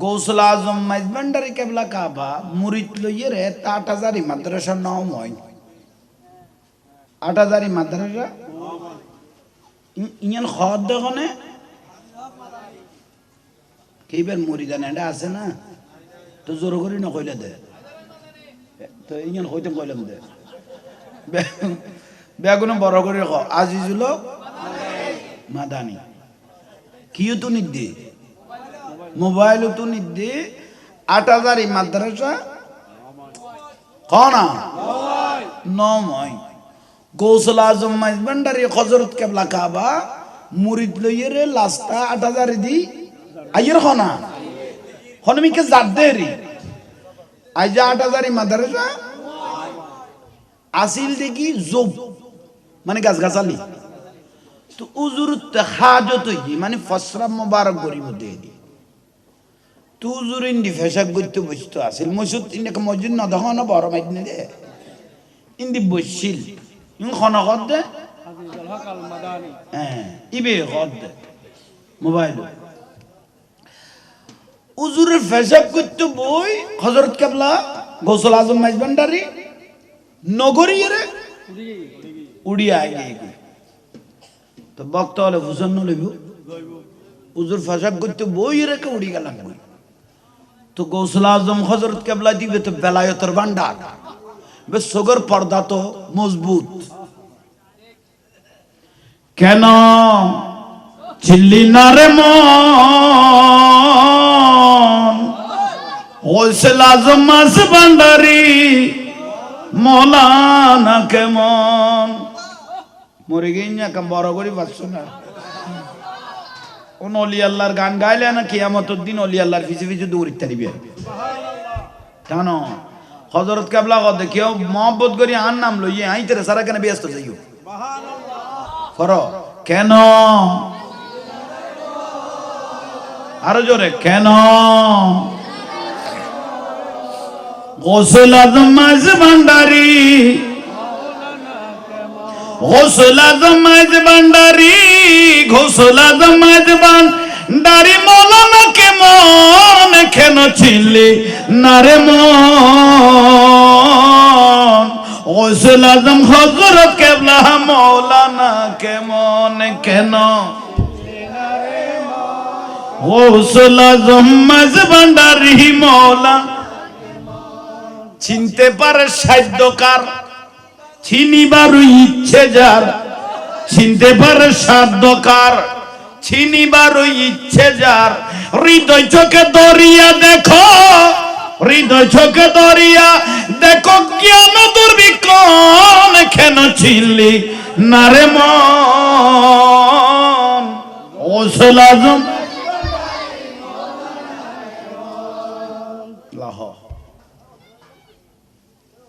গৌসল আজম মাইজবান্ডারি কেবলা কাবা, মুরিদ লইয়ে রে আট হাজারি মাদ্রাসা নম হয়। আট হাজারি মাদ্রাসা? ইয়ান খদ দেখনে? কেইবার মুরিদান এটা আছে না? তো জোর করি না কইলে দে। তো ইয়ান কইতে কইলাম দে। বেগুনে বড় করে আজিজুল মাদানি। কিও তো নিদ্দি? মোবাইল তো নিদ্দি আট হাজার এই মাদ্রাসা? কনা? নময় গৌসল আজম মাইজবান্ডারি হজরত কেবলা কাবা, মুরিদ লইয়ে রে লাস্তা আট হাজার দি আইয়ের খনা হনমিকে জাত দে রি। আইজা আট হাজার এই মাদ্রাসা? আসিল দেখি জোব মানে গাছ গাছালি তো উজুর হাজত মানে ফসরা মোবারক গরিব দিয়ে দি তু উজুর ইন্দি করতে বসতো। আসিল মসুদ ইন্দিকে মসজিদ নদখন বড় মাইদিনে দে। ইন্দি বসছিল খন দে। হ্যাঁ ইবে কত দে। মোবাইল। উজুরের করতে বই, হজরত কেবলা, গোসল আজম মাইজবান্ডারি, নগরী রে উড়ি উড়ি উড়িয়া এগুলো। তো বক্ত হলে ভূষণ লইব উজুর ফাঁসাক করতে বই রেখে উড়ি গেলাম। তো গৌসল আজম হজরত কেবলা দিবে তো বেলায়তর ভান্ডার বেশ সগর পর্দা তো মজবুত। কেন চিল্লি না রে গৌসল আজম মাস ভান্ডারি মৌলানা কেমন? মরে গিয়ে কাম বড় করি পাচ্ছ না। কোন অলি আল্লাহর গান গাইলে না কিয়ামতর দিন অলি আল্লাহর পিছে পিছে দৌড়িতে তারিবে জানো হজরত কেবলা কদ কেউ মহব্বত করি আন নাম লইয়ে আই তেরে সারা কেন ব্যস্ত যাইও? ফর কেন? আরও জোরে, কেন? গোসল আজম মাঝ ভান্ডারি গোসল আজম মাঝ ভান্ডারি গোসল আজম মাঝ কে মন কেন ছিলি? না রে মন। গোসল আজম হজরত কেবলা মৌলানা কেমন কেন গোসল আজম মাঝ ভান্ডারি মৌলা চিনতে পারে সাধ্যকার। চিনিবার ইচ্ছে যার চিনতে পারে সাধ্যকার চিনিবার ইচ্ছে যার, হৃদয় চোখে দরিয়া দেখো, হৃদয় চোখে দরিয়া দেখো জ্ঞান দুর্বিকন কেন চিনলি না রে মন? ওসল আজম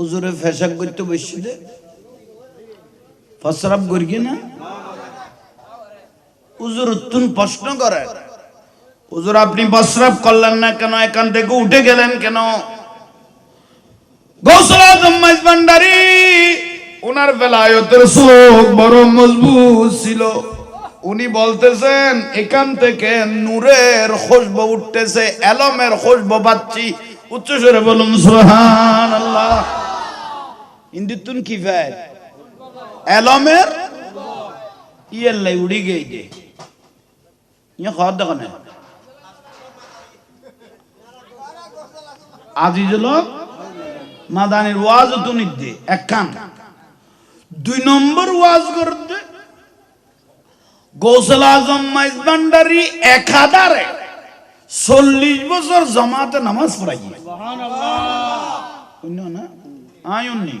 উজুরে ফেসাক করতে বসছিল ফসরাব করি না? উজুর উত্তুন প্রশ্ন করে। উজুর আপনি প্রস্রাব করলেন না কেন? এখান থেকে উঠে গেলেন কেন? মাইজবান্ডারি ওনার মজবুত ছিল। উনি বলতেছেন, এখান থেকে নূরের খুশবু উঠতেছে, এলমের খুশবু পাচ্ছি। উচ্চ স্বরে বলুন সুহান আল্লাহ ইন্দিতুন কি ফের এলমের ইয়েল্লাই উড়ি গেই যে ইয়ে খাওয়ার দেখো না আজিজুল মাদানির ওয়াজ তো নিদ্দে এক কান দুই নম্বর ওয়াজ করতে গৌসল আজম মাইজবান্ডারি এক হাজারে চল্লিশ বছর জমাতে নামাজ পড়াই না? আয়ন নেই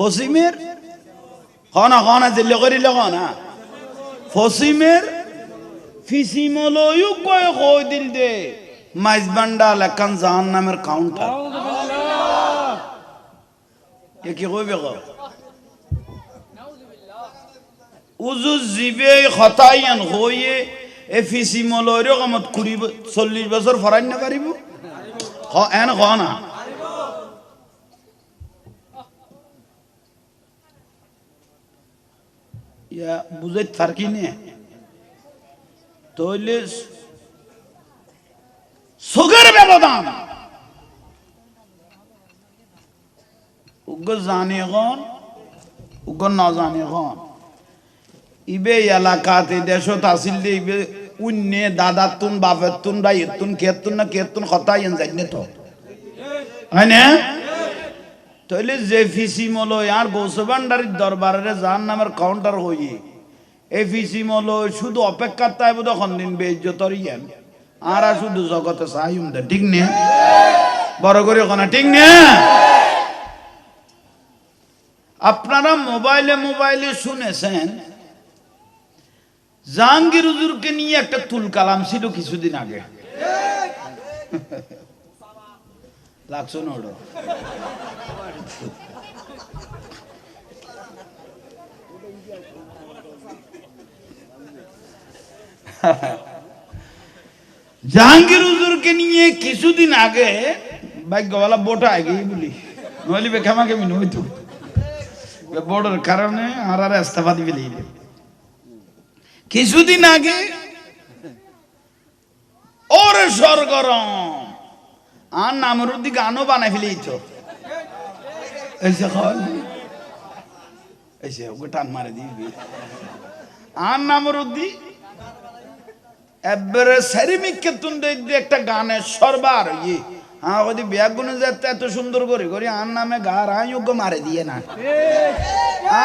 ফসিমের? হনা হনা দিল্লি করিলে হনা ফসিমের? ফিসিমলয়ু কয় কই দিল দে। মাইজবান্ডা লেখান জাহান নামের কাউন্টার এ কি কইবে ক উজু জিবে খতাইয়ান হইয়ে এ ফিসিমলয়র কামত কুড়ি চল্লিশ বছর ফরাই না পারিব? এন হ না ইয়া বুঝাই থাকি নে তইলে সুগের ব্যবধান উগ্র জানে এখন উগ্র না জানে এখন। ইবে এলাকাতে দেশত আসিল ইবে উন্নে দাদার তুন বাপের তুন বা ইতুন কেতুন না কেতুন কথা ইন জানি তো। হয় না তাহলে যে ফিসি মলো আর গৌসবান্ডারির দরবারে যার নামের কাউন্টার হইয়ে এই ফিসি মলো শুধু অপেক্ষার তাই বোধ দিন বেজ্জতর ইয়ান। আর আর শুধু জগতে সাহিম দে ঠিক নে? বড় করে কোনা, ঠিক নে? আপনারা মোবাইলে মোবাইলে শুনেছেন, জাহাঙ্গীর হুজুরকে নিয়ে একটা তুল কালাম ছিল কিছুদিন আগে। লাগছো না ওটা? জাহাঙ্গীর হুজুরকে নিয়ে কিছুদিন আগে ভাগ্যওয়ালা বোটা আগে বলি নইলে বেখামাকে মিন হইতো বোর্ডের কারণে আর আর ইস্তফা দিবে লিখে কিছুদিন আগে ওরে সরগরম আর নামরুদ্দি গানও বানাই ফেলেইছ এসে খাওয়াল এসে ওকে টান মারে দিবি আর নামরুদ্দি এবারে সেরিমিককে তুন দেখতে একটা গানের সরবার ইয়ে। হ্যাঁ ওদি ব্যাগ গুনে যাতে এত সুন্দর করে করি আর নামে গার আই ওকে মারে দিয়ে না।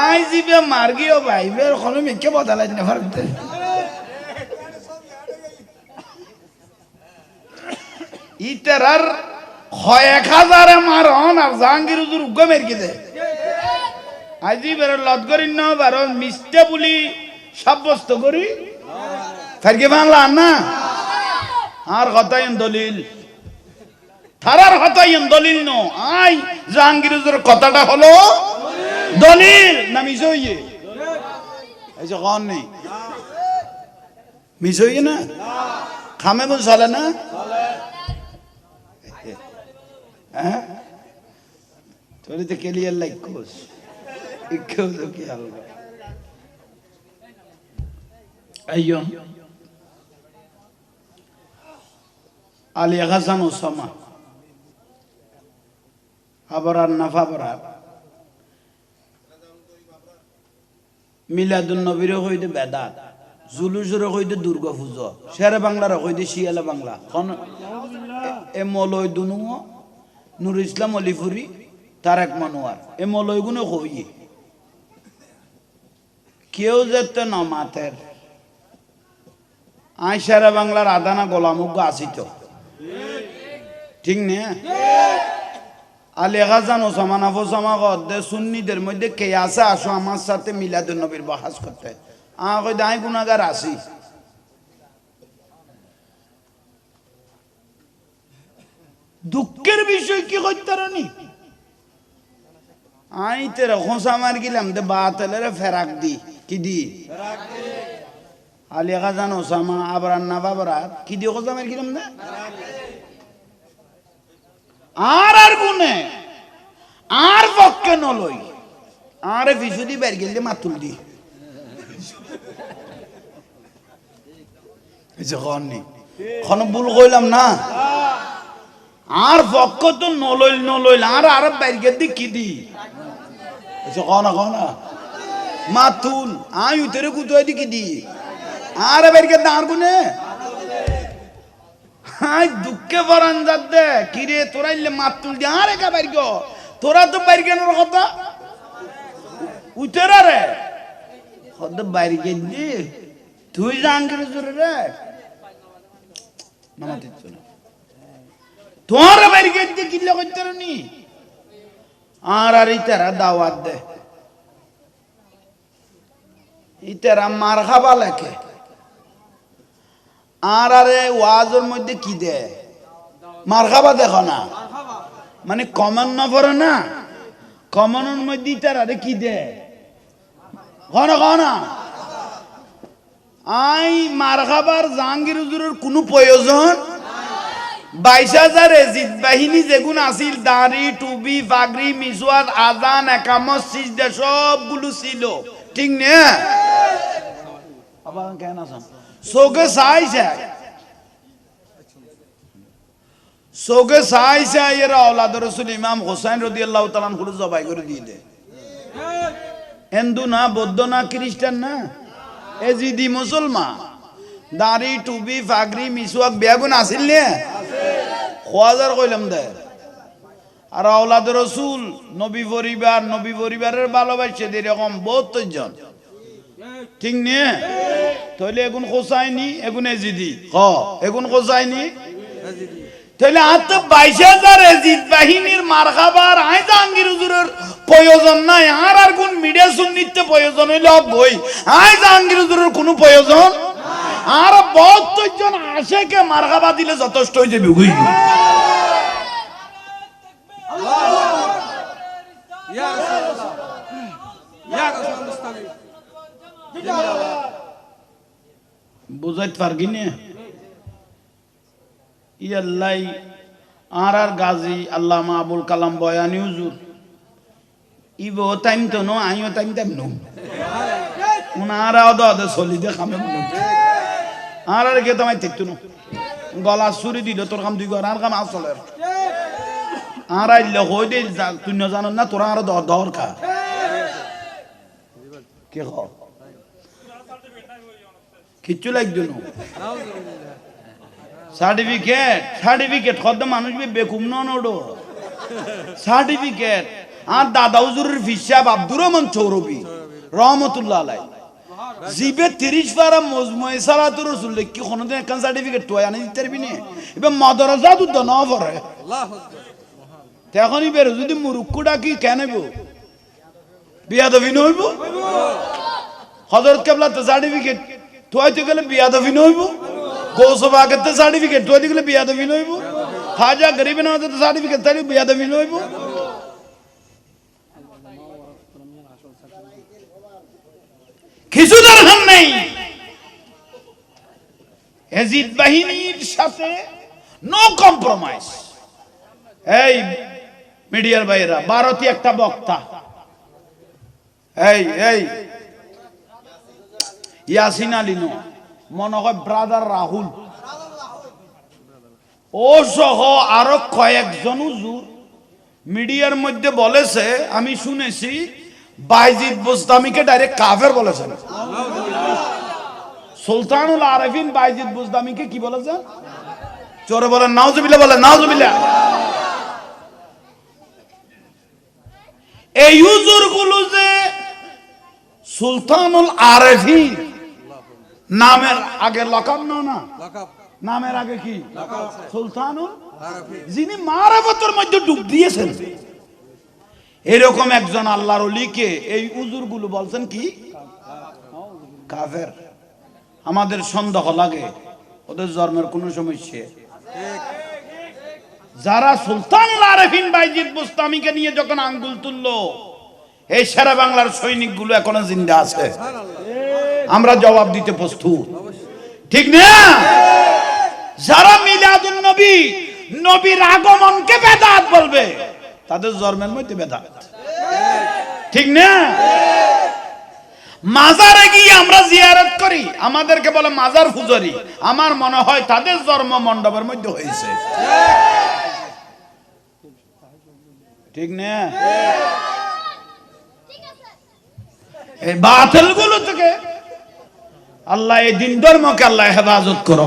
আই জিবে মার গিয়েও ভাই বের কোনো মিকে বদলাই না ভারতে ইতারার কয়েক হাজারে মারন আর জাহাঙ্গীর হুজুর উগ্র মেরকি দে। আজি বের লত করি ন বার মিস্টে বলি সাব্যস্ত করি। ফেরকে বাংলা না? আর কথাই দলিল। থারার কথাই দলিল ন। আই, জাহাঙ্গীর হুজুর কথাটা হলো দলিল না মিশইয়ে এই যে কন নেই মিশইয়ে না? খামে বল চলে না? হ্যাঁ? তোর তো কেলিয়ার লাইক কোস। ইকেও তো কি হালকা আইয়ো। হাসান ওসামা। আবার আর নাফা বরার মিলাদুন নবীর হইতে বেদাত জুলুসের হইতে দুর্গা পুজো শেরে বাংলার হইতে শিয়ালা বাংলা। এ মলয় দুনু নুর ইসলাম অলিফুরি তারেক মানুয়ার। এ মলয়গুলো হইয়ে। কেউ যেতে ন মাথের আই শেরে বাংলার আদানা গোলামুগ্য আসিত। ঠিক নে? আলী হাসান ওসামান আফোসামা গদ্দে সুন্নিদের মধ্যে কে আছে? আসো আমার সাথে মিলাদুল নবীর বহাস করতে। আমাকে দায় গুণাগার আসি। দুঃখের বিষয় কি করতে রানি? আই তেরা খোঁসা মার গেলাম, দে বাতলের ফেরাক দি, কি দি? আলী হাসান ওসামা আবার আন্না বাবরা, কি দিয়ে খোঁসা মার গেলাম দে? আর আর গুনে, আর পক্ষে নলই আর বিশুদি বের গেলে মাতুল দি। এই যে খন ভুল কইলাম না? আর পক্ষ তো নলইল নলইল, আর আর বাইর গেলে কি দি। কনা কনা মাতুল আই উতরে কুতোয় দি কি দি। আর বাইর গেলে আর গুনে হাই, দুঃখে পরান দে। কিরে তোরা ইলে মাত তুল দি, আরে কা বাইর গো তোরা তো বাইর কেনার কথা। উতেরা রে। হদ বাইর গেলি তুই জাঙ্গির জোরে রে। নামা দিচ্ছ না তোমার বাইর গেলি কিল্লে করতে নি? আর আর ইতারা দাওয়াত দে। ইতারা মার খাবা লেখে আর আরে ওয়াজের মধ্যে কি দে? মার খাবা দেখো না। মানে কমন না পড়ে না? কমনের মধ্যে তার আরে কি দেয় ঘন ঘন। আই, মার খাবার জাহাঙ্গীর কোনো প্রয়োজন? বাইশ হাজার এজিদ বাহিনী যেগুন আছিল দাঁড়ি টুবি পাগড়ি আজান একামত সিজদা সবগুলো ছিল। ঠিক নে? আবার কেন আছেন চোখে চাইছে চোখে চাইছে এরা আওলাদ রসুল ইমাম হোসেন রদি আল্লাহ তালান করে জবাই করে দিয়ে দে। হিন্দু না বৌদ্ধ না খ্রিস্টান না? এজিদি মুসলমান। দাড়ি টুপি ফাগরি মিসুয়াক বেগুন আসিল নে? খোয়াজার কইলাম দে। আর আওলাদ রসুল, নবী পরিবার, নবী পরিবারের ভালোবাসে এরকম বহুত জন। ঠিক নে? তাহলে এগুন খোসাইনি, এগুন এজিদি। হ এগুন খোসাইনি? তাহলে আর তো বাইশ হাজার এজিদ বাহিনীর মার খাবার আই জাহাঙ্গীর হুজুরের প্রয়োজন নাই। আর আর কোন মিডিয়া সুন্নিতে প্রয়োজন হইলে? বই। আই জাহাঙ্গীর হুজুরের কোনো প্রয়োজন? আর বহত্তর জন আশেকে মার খাবা দিলে যথেষ্ট হয়ে যাবে Mustafi. বুঝাইতে পারগি না? ইয়াল্লাই, আর আর গাজী, আল্লামা আবুল কালাম বয়ানি হুজুর। ইবো টাইম তো নো, আইও টাইম টাইম নো। উনারা অদ অদ চলি দে খামে আর আর কে তোমায় দেখতো নো। গলা চুরি দিল, তোর কাম দুই ঘর, আর কাম আসলে আর আইলে হই দে তুই না জানো না, তোরা আর দরকার। কে খ কিচ্ছু লাগতো না। সার্টিফিকেট সার্টিফিকেট কত মানুষ বে বেকুম নন ওডো সার্টিফিকেট, আর দাদা হুজুরের ফিসাব আব্দুর রহমান চৌরবি, রহমতুল্লাহ আলাই জিবে তিরিশ পারা মজমুয়ে সালাতুর রসুল কি কোনোদিন একখান সার্টিফিকেট তো আনি দিতে পারবি না? এবার মাদ্রাসা তো দন পরে. তখনই বেরো যদি মুরুক্কু ডাকি কেন বিয়াদবি নইব হজরত কেবলা তো সার্টিফিকেট তুইতে গেলে বিয়াদবি নইব গৌসভা আগেতে সার্টিফিকেট তুইতে গেলে বিয়াদবি নইব খাজা গরিব না তো সার্টিফিকেট তাই বিয়াদবি নইব কিছু দরকার নেই। এজিদ বাহিনীর সাথে নো কম্প্রোমাইজ এই মিডিয়ার বাইরা ভারতীয় একটা বক্তা। এই এই। ইয়াসিন আলী নো মনে হয় ব্রাদার রাহুল। ও সহ আরও কয়েকজন মিডিয়ার মধ্যে বলেছে, আমি শুনেছি বাইজিদ বুস্তামিকে ডাইরেক্ট কাফের বলেছেন। সুলতানুল আরফিন বাইজিদ বুস্তামিকে কি বলেছেন? চোরে বলেন নাউজুবিল্লাহ বলেন নাউজুবিল্লাহ। এই হুজুরগুলো যে সুলতানুল আরেফিন নামের আগে লকাব না না? নামের আগে কি? সুলতানুল. যিনি মারাফতের মধ্যে ডুব দিয়েছেন। এরকম একজন আল্লাহর অলিকে এই উজুরগুলো বলছেন কি? কাফের। আমাদের সন্দেহ লাগে, ওদের জন্মের কোনো সমস্যা যারা সুলতানুল আরেফিন বাইজিদ বুস্তামিকে নিয়ে যখন আঙ্গুল তুললো, এই সারা বাংলার সৈনিকগুলো এখনও জিন্দা আছে। আমরা জবাব দিতে প্রস্তুত। ঠিক না? যারা মিলাদুন নবী, নবীর আগমনকে বেদাত তাদের জন্মের মধ্যে বেদাত। ঠিক না? মাজারে গিয়ে আমরা জিয়ারত করি, আমাদেরকে বলে মাজার ফুজরি আমার মনে হয় তাদের জন্ম মণ্ডপের মধ্যে হয়েছে। ঠিক না? এই বাতিলগুলো থেকে আল্লাহ এই দিন ধর্মকে আল্লাহ হেফাজত করো